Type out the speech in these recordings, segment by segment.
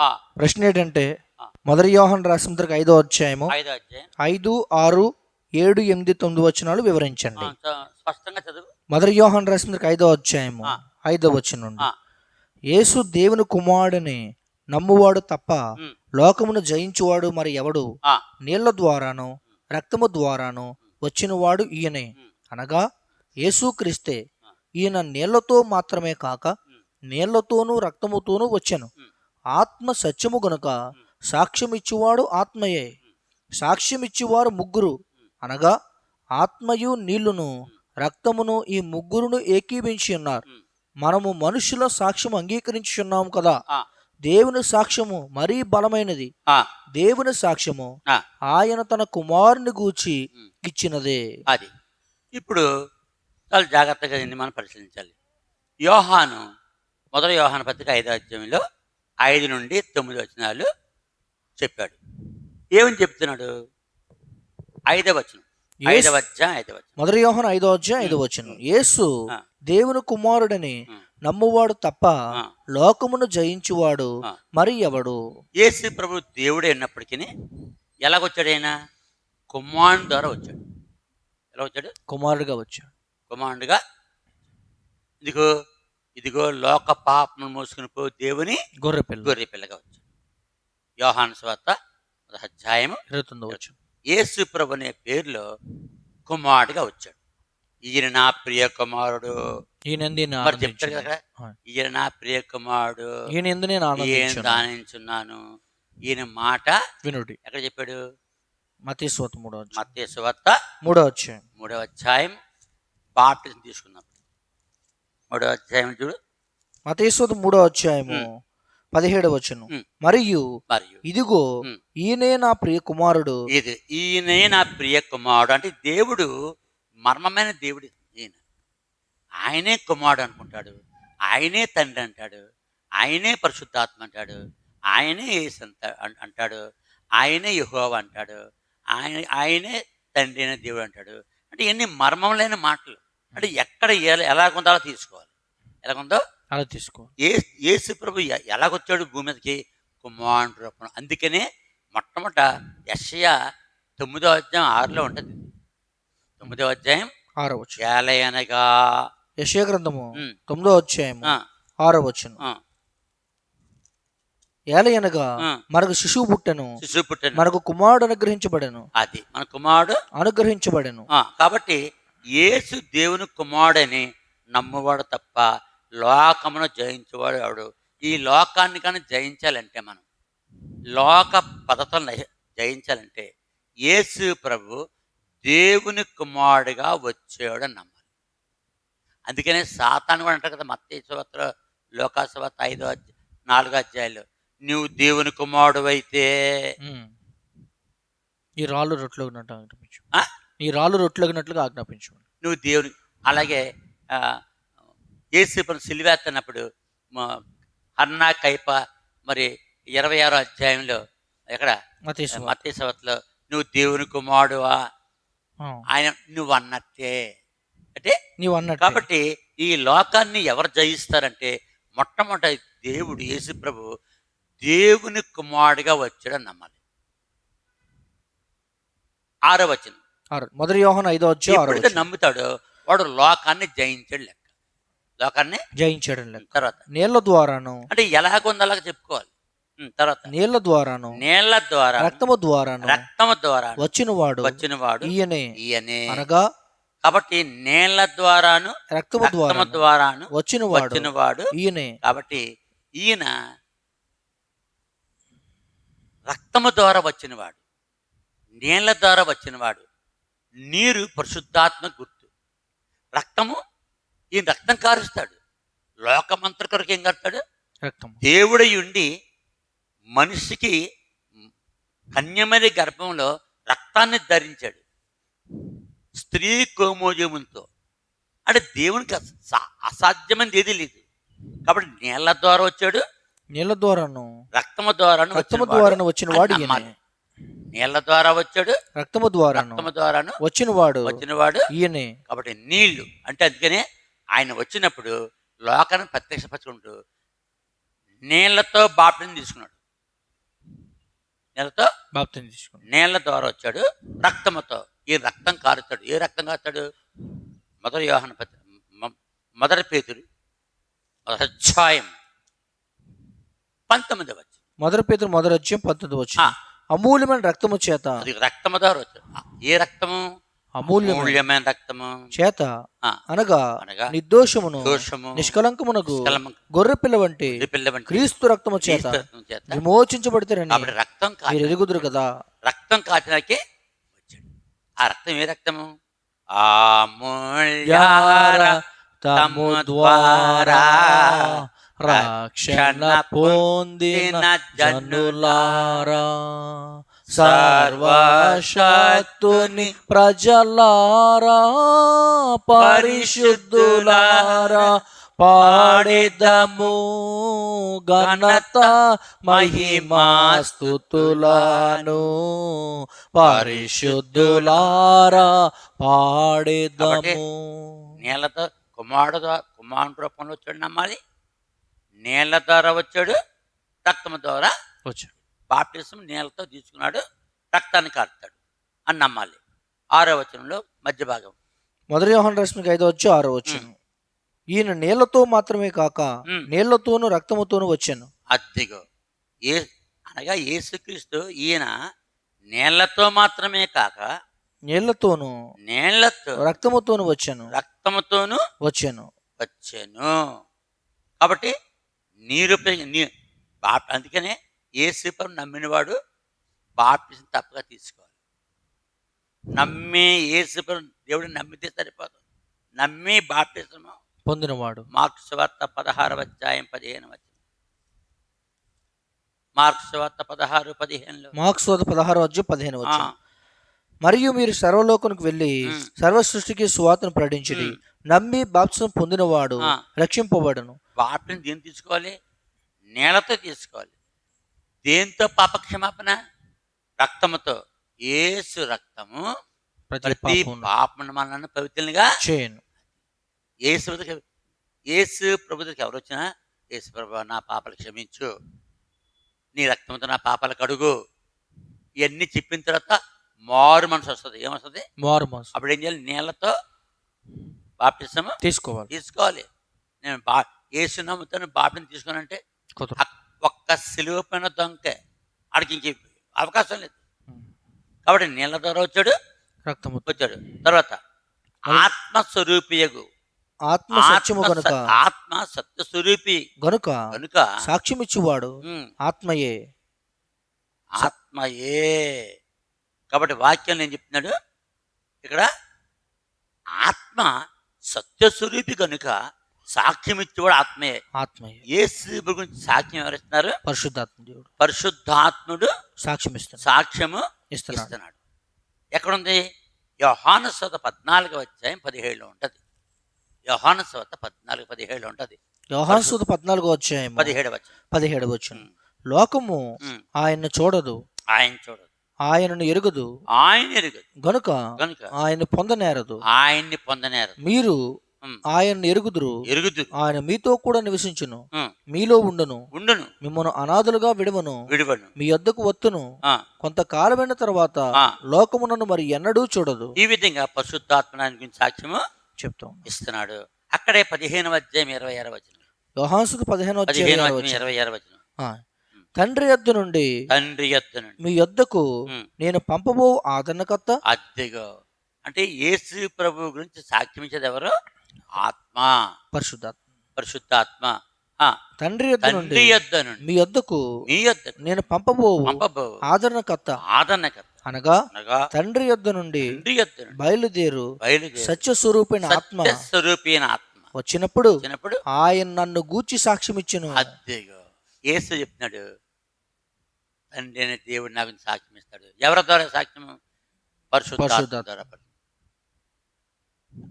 ఆ, ప్రశ్న ఏంటంటే. మొదటి యోహన్ రాసిన పత్రిక ఐదో అధ్యాయము ఐదో ఆరు ఏడు ఎనిమిది తొమ్మిది వచనాలు వివరించండి. చ- స్పష్టంగా చదువు. మొదటి యోహన్ రాసిన పత్రిక ఐదో అధ్యాయము. ఐదో వచనం. యేసు దేవుని కుమారుడిని నమ్మువాడు తప్ప లోకమును జయించువాడు మరి ఎవడు? నీళ్ళ ద్వారాను రక్తము ద్వారాను వచ్చినవాడు ఈయనే. అనగా యేసుక్రీస్తే ఈయన నీళ్ళతో మాత్రమే కాక నీళ్ళతోనూ రక్తముతోనూ వచ్చెను. ఆత్మ సత్యము గనుక సాక్ష్యమిచ్చువాడు ఆత్మయే. సాక్ష్యమిచ్చువారు ముగ్గురు. అనగా ఆత్మయు నీళ్ళును రక్తమును ఈ ముగ్గురును ఏకీభించి ఉన్నారు. మనము మనుషుల సాక్ష్యం అంగీకరించున్నాము కదా. ఆ, దేవుని సాక్ష్యము మరీ బలమైనది. ఆ, దేవుని సాక్ష్యము ఆయన తన కుమారుని గూర్చి. ఇచ్చినదే. అది. ఇప్పుడు చాలా జాగ్రత్తగా దీన్ని మనం పరిశీలించాలి. యోహాను మొదటి యోహాను పత్రిక ఐదో అధ్యాయంలో ఐదు నుండి తొమ్మిది వచనాలు చెప్పాడు. ఏమని చెప్తున్నాడు? ఐదవ వచనం. ఐదవ అధ్యాయం ఐదవ వచనం. మొదటి యోహన్ ఐదో అధ్యాయం ఐదో వచ్చిన యేసు. దేవుని కుమారుడని నమ్మువాడు తప్ప. లోకమును జయించువాడు. మరి ఎవడు? యేసు ప్రభు దేవుడే ఉన్నప్పటికీ ఎలాగొచ్చాడు ఆయన? కుమారుని ద్వారా వచ్చాడు. ఎలా వచ్చాడు? కుమారుడిగా వచ్చాడు. కుమారుడుగా. ఇదిగో ఇదిగో లోక పాపను మోసుకుని పో దేవుని గొర్రె పిల్ల. గొర్రె పిల్లగా వచ్చాడు. యోహాను స్వాత అధ్యాయము ఇరవై తొమ్మిది వచ్చాడు యేసు ప్రభు అనే పేరులో కుమారుడుగా వచ్చాడు. ఈయన నా ప్రియ కుమారుడు. మరి చెప్తారు. కదా. ఈయన నా ప్రియ కుమారుడు. ఈయన దానించున్నాను ఈయన మాట వినుడి. ఎక్కడ చెప్పాడు? మతీశ్వత మూడో అధ్యాయం. సువార్త మూడో అధ్యాయం. మూడవ అధ్యాయం. బాప్టిజం తీసుకున్నప్పుడు మూడవ అధ్యాయం చూడు. మతీశ్వత మూడో అధ్యాయము. పదిహేడు వచ్చును. మరియు మరియు ఇదిగో. ఈయనే నా ప్రియ కుమారుడు ఇది ఈయనే నా ప్రియ కుమారుడు అంటే దేవుడు మర్మమైన దేవుడు ఈయన. ఆయనే కుమారుడు అనుకుంటాడు. ఆయనే తండ్రి అంటాడు. ఆయనే పరిశుద్ధాత్మ అంటాడు. ఆయనే యేసు అంటాడు. ఆయనే యహోవ అంటాడు. ఆయన ఆయనే తండ్రి అయిన దేవుడు అంటాడు. అంటే ఇవన్నీ మర్మం లేని మాటలు. అంటే ఎక్కడ ఎలా- ఎలాగుందో అలా తీసుకోవాలి. ఎలాగుందో? అలా తీసుకో ఏ యేసు ప్రభు ఎలాగొచ్చాడు భూమి మీదకి? కుమారుడు రూపం అందుకనే మొట్టమొదట యషయ తొమ్మిదో అధ్యాయం ఆరులో ఉంటుంది. తొమ్మిదో అధ్యాయం ఆరో ఏలయనగా. యశయ గ్రంథము తొమ్మిదో అధ్యాయము ఆ, ఆరో వచ్చును ఏలయనగా. మనకు శిశువు పుట్టెను. శిశువు పుట్టిన. మనకు కుమారుడు అనుగ్రహించబడెను. అది. మన కుమారుడు అనుగ్రహించబడెను. కాబట్టి యేసు దేవుని కుమారుడని నమ్మువాడు తప్ప లోకమును జయించేవాడు ఎవడు? ఈ లోకాన్ని కానీ జయించాలంటే మనం. లోక పద్ధతులను జయించాలంటే యేసు ప్రభు దేవుని కుమారుడిగా వచ్చాడు అని నమ్మాలి. అందుకనే సాతాను కూడా అంటారు కదా మత్తేశ్వత్ర లోకాసవత్ర ఐదో అధ్యాయ నాలుగో అధ్యాయులు నువ్వు దేవుని కుమారుడు అయితే. ఈ రాళ్ళు రొట్లోగినట్టు ఈ రాళ్ళు రొట్లోగినట్లుగా ఆజ్ఞాపించు నువ్వు దేవుని అలాగే ప్రభు సిలివేస్తున్నప్పుడు హన్నా కైప మరి ఇరవై ఆరో అధ్యాయంలో ఎక్కడ? మతీసు మత్తేశ్వత్లో నువ్వు దేవుని కుమారుడువా? ఆయన నువ్వు అన్నట్టే అంటే నీవు అన్నట్టు కాబట్టి ఈ లోకాన్ని ఎవరు జయిస్తారంటే మొట్టమొదటి దేవుడు యేసు ప్రభు దేవుని కుమారుడిగా వచ్చాడని నమ్మాలి. ఆరో వచనం. ఆరు. మొదటి యోహన్ ఐదో ఎప్పుడైతే వచనం. నమ్ముతాడో వాడు లోకాన్ని జయించాడు లెక్క. లోకాన్ని జయించడం లెక్క. తర్వాత. నీళ్ళ ద్వారాను. అంటే ఎలాగుందో అలాగ చెప్పుకోవాలి. తర్వాత. నీళ్ళ ద్వారాను. నీళ్ళ ద్వారా. రక్తము ద్వారాను. రక్తము ద్వారా. వచ్చిన వాడు వచ్చిన వాడు ఈయనే. ఈయనే. అనగా. కాబట్టి నీళ్ళ ద్వారాను రక్తము రక్తము ద్వారాను. వచ్చిన వాడు వచ్చిన వాడు ఈయనే. కాబట్టి ఈయన రక్తము ద్వారా వచ్చినవాడు. నీళ్ళ ద్వారా వచ్చినవాడు. నీరు పరిశుద్ధాత్మ గుర్తు. రక్తము ఈ రక్తం కారుస్తాడు. లోకమంతటి కొరకు ఏం కడతాడు రక్తం దేవుడై ఉండి మనిషికి కన్యమరి గర్భంలో రక్తాన్ని ధరించాడు. స్త్రీ కోమోజములతో. అంటే దేవునికి అస- అసాధ్యమైనది ఏది లేదు. కాబట్టి నీళ్ళ ద్వారా వచ్చాడు. నీళ్ళ ద్వారాను రక్తము ద్వారా రక్తము ద్వారాను వచ్చిన వాడు నీళ్ళ ద్వారా వచ్చాడు. రక్తము ద్వారాను. రక్తము ద్వారాను వచ్చిన వాడు వచ్చినవాడు. ఈయనే. కాబట్టి నీళ్ళు అంటే అందుకనే ఆయన వచ్చినప్పుడు లోకాన్ని ప్రత్యక్షపరచుకుంటూ నీళ్ళతో బాప్టిజం తీసుకున్నాడు. నీళ్ళతో బాప్తిని తీసుకున్నాడు. నీళ్ళ ద్వారా వచ్చాడు రక్తముతో. ఈ రక్తం కారుతాడు. ఏ రక్తం కారుతాడు? మొదటి యోహన పత్రి మొదటి పేతురు. మొదటి అధ్యాయం. పంతొమ్మిది వచ్చి మొదటి పేతురు మొదటి వచ్చి పంతొమ్మిది వచ్చి. అమూల్యమైన రక్తము చేత. అది రక్తము ద్వారా వచ్చాడు ఏ రక్తము? అమూల్యమైన. మూల్యమైన రక్తము. చేత అనగా అనగా నిర్దోషమును దోషము నిష్కలంకమునకు నిష్కలంకము, గొర్రె పిల్ల వంటి క్రీస్తు రక్తము చేత కాబట్టి రక్తం మీరు ఎరుగుదురు కదా? రక్తం వచ్చాడు. ఆ రక్తం ఏ రక్తము? ఆ ద్వారా. రక్షణ పొందిన జనులారా సర్వశక్తుని ప్రజలారా పరిశుద్ధులారా పాడెదము ఘనత మహిమాస్తుతులను పరిశుద్ధులారా పాడెదము. నీళ్ళతో కుమారుడు ద్వారా కుమారుడు రూపంలో వచ్చాడు నీళ్ళ ద్వారా వచ్చాడు రక్తం ద్వారా వచ్చాడు. బాప్టిజం నీళ్ళతో తీసుకున్నాడు రక్తాన్ని కారుతాడు అని నమ్మాలి. ఆరో వచనంలో మధ్య భాగం. మొదటి యోహన్ రశ్మికి ఐదో వచ్చి ఆరో వచ్చాను ఈయన నీళ్ళతో మాత్రమే కాక. నీళ్ళతోనూ రక్తముతోనూ వచ్చాను. అద్దిగో ఏ అనగా యేసుక్రీస్తు ఈయన నీళ్ళతో మాత్రమే కాక నీళ్ళతోనూ నీళ్ళతో రక్తముతోనూ వచ్చాను. రక్తముతోనూ వచ్చాను. వచ్చాను. కాబట్టి నీరు పెరిగి- నీ బాప్ అందుకనే ఏసుపరం నమ్మినవాడు బాప్టిజం తప్పగా తీసుకోవాలి. నమ్మి ఏసుపరం దేవుడిని నమ్మితే సరిపోదు. నమ్మి బాప్టిజము పొందినవాడు. మార్క్స్ వార్త పదహారు అధ్యాయం పదిహేను వచ్చిన మార్క్స్ వార్త పదహారు పదిహేనులో మార్క్స్ వద్ద పదహారు వచ్చి పదిహేను మరియు మీరు సర్వలోకనికి వెళ్ళి. సర్వ సృష్టికి సువార్తను ప్రకటించిడి ఉమ్. నమ్మి బాప్సం పొందినవాడు. రక్షింపబడను. బాప్టిజం దేని తీసుకోవాలి? నీళ్ళతో తీసుకోవాలి. దేంతో పాపక్షమాపణ? రక్తముతో. ఏసు రక్తము ప్రతి పాపమును. మనల్ని చేయను. ఏసు ఏసు ప్రభుకి ఎవరు వచ్చినా ఏసు ప్రభు నా పాపలు క్షమించు. నీ రక్తంతో నా పాపాలు కడుగు. ఇవన్నీ చెప్పిన తర్వాత మారు మనసు వస్తుంది. ఏమొస్తుంది? మారు మనసు. అప్పుడు ఏం చేయాలి? నీళ్ళతో బాప్టిజం తీసుకోవాలి. తీసుకోవాలి. నేను బా ఏసు నమ్ముతాను బాప్టిజం తీసుకోనంటే కుదరదు. అక్- ఒక్క సిలువ పైన దొంకే ఆడికి ఇంక అవకాశం లేదు. కాబట్టి నీళ్ళ ద్వారా వచ్చాడు రక్తము. వచ్చాడు. తర్వాత ఆత్మ సత్యము ఆత్మ గనుక. స- ఆత్మ సత్య స్వరూపి గనుక కనుక సాక్ష్యమిచ్చువాడు ఉమ్, ఆత్మయే. ఆత్మయే. కాబట్టి వాక్యం నేను చెప్తున్నాడు? ఇక్కడ ఆత్మ సత్యస్వరూపి కనుక సాక్ష్యం ఇచ్చేవాడు ఆత్మయే. ఆత్మయే. ఏసు గురించి సాక్ష్యం ఎవరిస్తున్నారు? పరిశుద్ధాత్మ దేవుడు. పరిశుద్ధాత్ముడు సాక్ష్యం ఇస్తున్నాడు సాక్ష్యము ఇస్తున్నాడు. ఎక్కడుంది? యోహాను సోత పద్నాలుగు అధ్యాయం పదిహేడులో ఉంటది. యోహాను సోత పద్నాలుగు పదిహేడులో ఉంటది. యోహాను సూత పద్నాలుగు వచ్చాయి పదిహేడు వచ్చి పదిహేడు వచ్చును లోకము ఆయన్ను చూడదు. ఆయన చూడదు. ఆయనను ఎరుగదు. ఆయన ఎరుగదు. గనుక కనుక ఆయన పొందనేరదు. ఆయన్ని పొందనేరు మీరు ఉమ్, ఆయన్ను ఎరుగుదురు. ఎరుగుదు. ఆయన మీతో కూడా నివసించును. మీలో ఉండును. ఉండును. మిమ్మల్ని అనాథులుగా విడవను. విడువను. మీ వద్దకు వత్తును. కొంతకాలమైన తర్వాత. లోకమునను మరి ఎన్నడూ చూడదు. ఈ విధంగా పరిశుద్ధాత్మ ఆయన గురించి సాక్ష్యము చెప్తాం. ఇస్తున్నాడు. అక్కడే పదిహేను అధ్యాయం ఇరవై ఆరు వచనం. యోహాన్సుకు పదిహేను పదిహేను ఇరవై ఆరు వచనం. తండ్రి యొద్ద నుండి తండ్రి యొద్ద నుండి. మీ యొద్దకు. నేను పంపబో ఆదరణకర్త? అద్దెగో. అంటే యేసు ప్రభు గురించి సాక్ష్యం ఇచ్చేది ఎవరు? ఆత్మ. పరిశుద్ధాత్మ. పరిశుద్ధాత్మ. ఆ, తండ్రి తండ్రి యొద్ద నుండి. మీ యొద్దకు మీ యొద్ద నేను పంపబో పంపబో. ఆదరణకర్త. ఆదరణకర్త. అనగా అనగా తండ్రి యొద్ద నుండి తండ్రి యొద్ద నుండి. బయలుదేరు బయలుదేరి. సత్య స్వరూపైన ఆత్మ. స్వరూపైన ఆత్మ. వచ్చినప్పుడు వచ్చినప్పుడు ఆయన నన్ను గూర్చి సాక్ష్యం ఇచ్చును. అద్దెగో. యేసు చెప్తున్నాడు తండ్రి అనే దేవుడు నాకు సాక్ష్యం ఇస్తాడు ఎవరి ద్వారా సాక్ష్యము పరిశుద్ధాత్మ. ద్వారా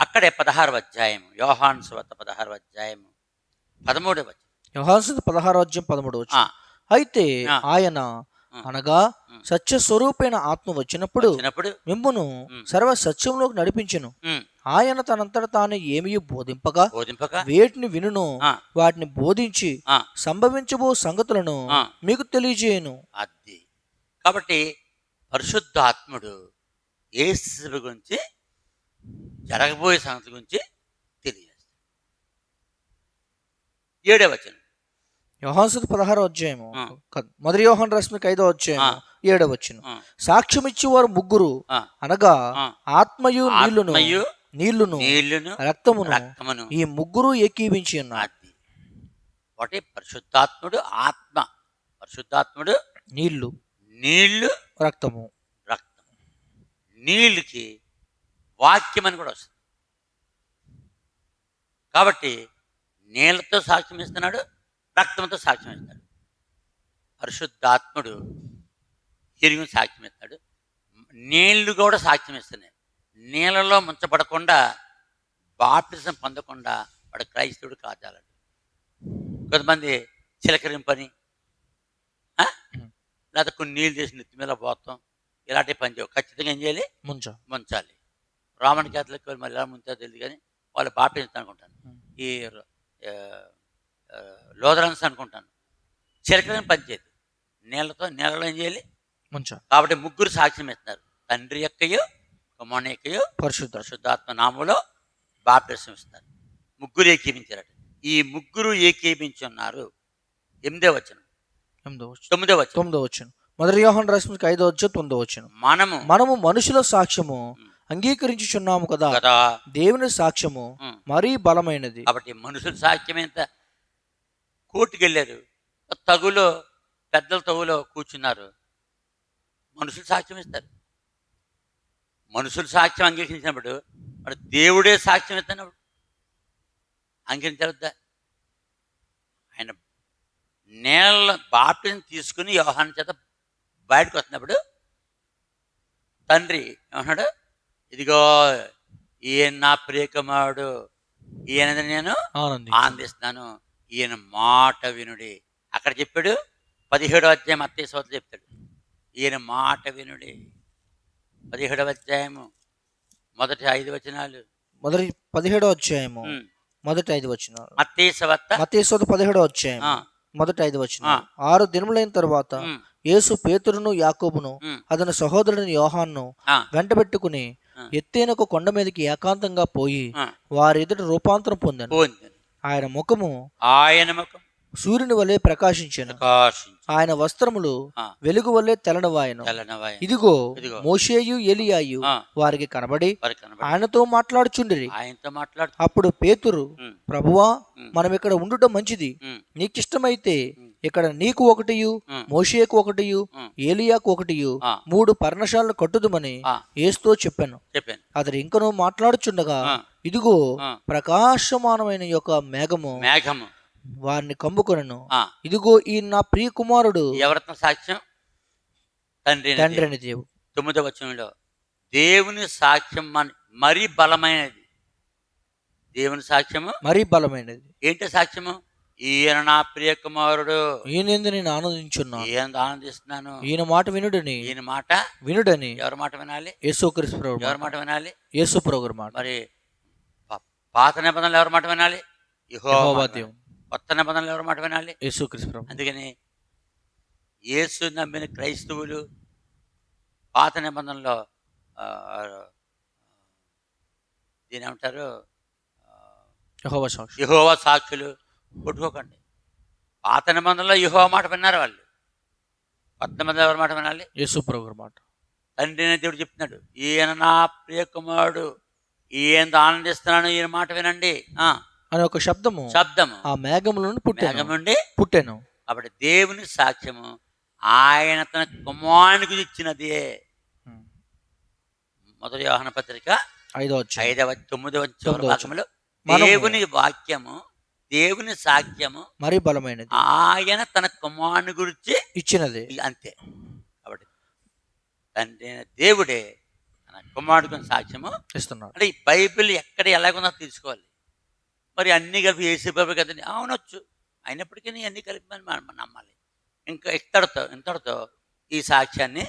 అక్కడే పదహారు అధ్యాయం యోహాన్ స్వత పదహారు అధ్యాయం పదమూడవ వచనం. యోహాన్సు పదహారు అధ్యాయం పదమూడు అయితే. ఆయన. అనగా. సత్య స్వరూపైన ఆత్మ వచ్చినప్పుడు మిమ్మును. సర్వ సత్యంలోకి నడిపించును ఆయన తనంతట తాను ఏమీ బోధింపగా వేటిని వినును వాటిని బోధించి సంభవించబో సంగతులను. మీకు తెలియజేయను. అది. కాబట్టి పరిశుద్ధాత్ముడు యేసు గురించి జరగబోయే సంగతి గురించి తెలియజేస్తాడు. ఏడే వచనం. యోహాన్సుది పదహారో అధ్యాయము. మొదటి యోహాన్ రశ్మికి ఐదో అధ్యాయము ఏడవ వచ్చును ఆ, సాక్ష్యం ఇచ్చేవారు ముగ్గురు అనగా. ఆత్మయు నీళ్ళును ఆత్మయు నీళ్ళును నీళ్ళును రక్తమును రక్తమును ఈ ముగ్గురు ఏకీవించి ఉన్నారు. అది ఒకటి పరిశుద్ధాత్ముడు ఆత్మ. పరిశుద్ధాత్ముడు నీళ్ళు నీళ్ళు రక్తము. రక్తం నీళ్ళకి వాక్యం అని కూడా వస్తుంది. కాబట్టి నీళ్ళతో సాక్ష్యం ఇస్తున్నాడు రక్తంతో సాక్ష్యం ఇస్తాడు పరిశుద్ధాత్ముడు ఎరుగు సాక్ష్యం ఇస్తాడు. నీళ్ళు కూడా సాక్ష్యం ఇస్తున్నాయి. నీళ్ళలో ముంచబడకుండా బాప్టిజం పొందకుండా వాడు క్రైస్తవుడు కాదాలడు కొంతమంది చిలకరింపని? లేకపోతే కొన్ని నీళ్ళు చేసి నెత్తి మీద పోతాం. ఇలాంటి పని చేయవు ఖచ్చితంగా ఏం చేయాలి? ముంచ. ముంచాలి. రామన్ క్యాథలిక్ వాళ్ళు మరి ఎలా ముంచాలో తెలియదు కానీ వాళ్ళు బాప్టిజం అనుకుంటాను. ఈ లోదరన్స్ అనుకుంటాను. చిలకలని పని చేయదు నీళ్ళతో నీళ్ళలో ఏం చేయాలి? ముంచ. కాబట్టి ముగ్గురు సాక్ష్యం ఇస్తున్నారు. తండ్రి యొక్కయు కుమారుని యొక్కయు పరిశుద్ధ. పరిశుద్ధాత్మ నామంలో బాప్టిజం ఇస్తారు ముగ్గురు ఏకీపించారట ఈ ముగ్గురు ఏకీపించి ఉన్నారు ఎనిమిదే వచనం. ఎనిమిదో వచ్చును తొమ్మిదే వచనం. తొమ్మిదో వచ్చును మొదటి యోహాన్ రశ్మికి ఐదో వచ్చి తొమ్మిదో వచ్చును మనము మనము మనుషుల సాక్ష్యము అంగీకరించుచున్నాము కదా? కదా? దేవుని సాక్ష్యము. మరీ బలమైనది. కాబట్టి మనుషుల సాక్ష్యం ఎంత? కోర్టుకు వెళ్ళారు. తగులో పెద్దల తగులో కూర్చున్నారు. మనుషులు సాక్ష్యం ఇస్తారు. మనుషులు సాక్ష్యం అంగీకరించినప్పుడు మరి దేవుడే సాక్ష్యం ఇస్తున్నప్పుడు అంగీకరించవద్దా? ఆయన నేల బాప్టిని తీసుకుని వ్యవహారం చేత బయటకు వస్తున్నప్పుడు తండ్రి ఏమన్నాడు ఇదిగో ఈయన నా ప్రియకుమారుడు ఈయనది నేను ఆనంది ఆనందిస్తున్నాను. ఈయన మాట వినుడి. అక్కడ చెప్పాడు పదిహేడవ అధ్యాయం అత్తయ్య సోత చెప్తాడు. ఈయన మాట వినుడి. పదిహేడవ అధ్యాయము. మొదటి ఐదు వచనాలు. మొదటి పదిహేడో అధ్యాయము. మొదటి ఐదు వచ్చిన మత్తయి సవత్త మతేశ్వర పదిహేడో అధ్యాయం మొదటి ఐదు వచ్చిన. ఆరు దినములైన తర్వాత యేసు పేతురును యాకోబును అతని సహోదరుని యోహాన్ను వెంటబెట్టుకుని. ఎత్తైన ఒక కొండ మీదకి ఏకాంతంగా పోయి. వారి ఎదుట రూపాంతరం పొందాను. ఆయన ముఖము ఆయన ముఖం. సూర్యుని వలె ప్రకాశించాను. ప్రకాశించు ఆయన వస్త్రములు వెలుగు వలె తెల్లనవాయ ఇదిగో. మోషేయు ఎలియాయు వారికి కనబడి ఆయనతో మాట్లాడుచుండిరి. ఆయనతో మాట్లాడు. అప్పుడు పేతురు ప్రభువా మనం ఇక్కడ ఉండటం మంచిది. నీకిష్టమైతే ఇక్కడ నీకు ఒకటియు మోషేకు ఒకటియు. ఏలియాకు ఒకటియు మూడు పర్ణశాలను కట్టుదుమని ఏస్తో చెప్పాను. చెప్పాను. అతడు ఇంకనూ మాట్లాడుచుండగా ఇదిగో. ప్రకాశమానమైన యొక్క మేఘము మేఘము. వారిని కమ్ముకొనను ఇదిగో ఈ నా ప్రియ కుమారుడు ఎవరితో సాక్ష్యం? తండ్రి అయిన తండ్రి అని దేవుడు. తొమ్మిదవ వచనంలో దేవుని సాక్ష్యం మరీ బలమైనది. దేవుని సాక్ష్యము? మరీ బలమైనది. ఏంటి సాక్ష్యము? ఈయన నా ప్రియ కుమారుడు ఈయనందు నేను ఆనందించున్నాను. ఈయన ఆనందిస్తున్నాను. ఈయన మాట వినుడని. ఈయన మాట వినుడని. ఎవరి మాట వినాలి? యేసుక్రీస్తు ప్రభు ఎవరి మాట. వినాలి? యేసు ప్రభు మాట. మరి పాత నిబంధనలు ఎవరి మాట వినాలి? యెహోవా. దేవుడు. కొత్త నిబంధనలు ఎవరి మాట వినాలి? యేసుక్రీస్తు ప్రభు. అందుకని యేసు నమ్మిన క్రైస్తవులు పాత నిబంధనలో దీని ఏమంటారు? యెహోవా సాక్షి యహోవా సాక్షులు కొట్టుకోకండి. పాత నిబంధనలో యహోవా మాట విన్నారు వాళ్ళు. కొత్త నిబంధనలు ఎవరి మాట వినాలి? యేసు ప్రభు మాట. తండ్రి అనే దేవుడు చెప్తున్నాడు ఈయన నా ప్రియ కుమారుడు ఈయన ఆనందిస్తున్నాను ఈయన మాట వినండి. అనే ఒక శబ్దము శబ్దము ఆ మేఘముల నుండి పుట్టాను. మేఘం నుండి పుట్టాను. కాబట్టి దేవుని సాక్ష్యము ఆయన తన కుమారునికి ఇచ్చినదే. మొదటి వ్యవహాన పత్రిక ఐదో ఐదవ తొమ్మిదవ భాగంలో దేవుని వాక్యము దేవుని సాక్ష్యము మరీ బలమైనది. ఆయన తన కుమారుని గురించి ఇచ్చినది. అంతే. కాబట్టి తండ్రి దేవుడే తన కుమారుడి గురించి సాక్ష్యము ఇస్తున్నాడు. అంటే ఈ బైబిల్ ఎక్కడ ఎలాగుందో తీసుకోవాలి మరి అన్నీ కలిపి బాబు కదండి. అవునొచ్చు. అయినప్పటికీ అన్నీ కలిపి మనం నమ్మాలి. ఇంకా ఇత్తడితో ఇంతటితో ఈ సాక్ష్యాన్ని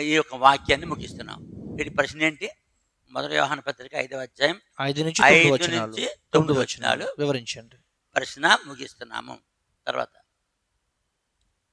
ఈ యొక్క వాక్యాన్ని ముగిస్తున్నాం. వీటి ప్రశ్న ఏంటి? మొదటి వ్యవహాన పత్రిక ఐదవ అధ్యాయం ఐదు నుంచి ఐదు నుంచి తొమ్మిది వచనాలు. వివరించండి. ప్రశ్న ముగిస్తున్నాము. తర్వాత